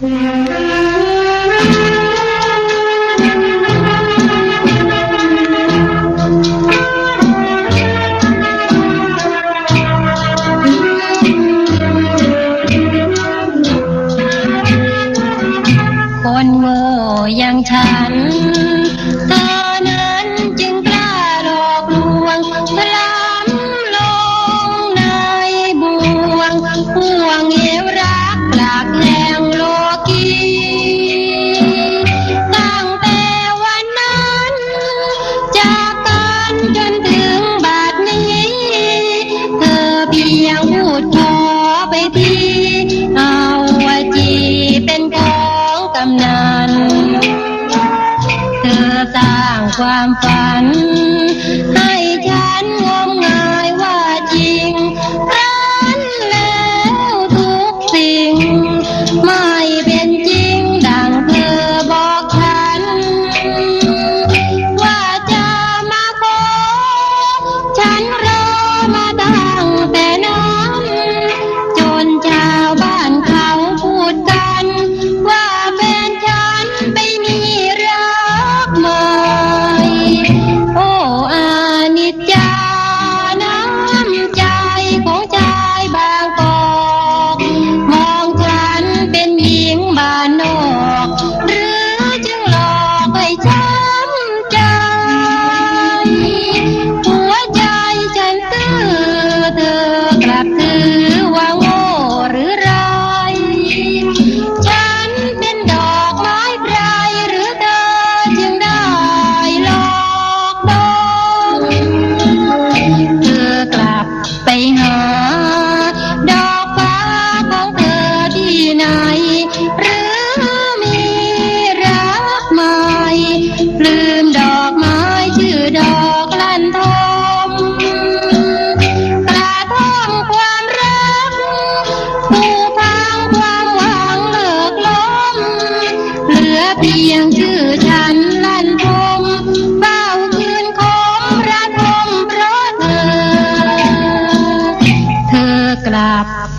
คนโง่อย่างฉันเธอนะ เอาจีเป็นของกำนัน เธอสร้างความฝันให้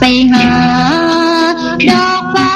ไปหาดอกฟ้า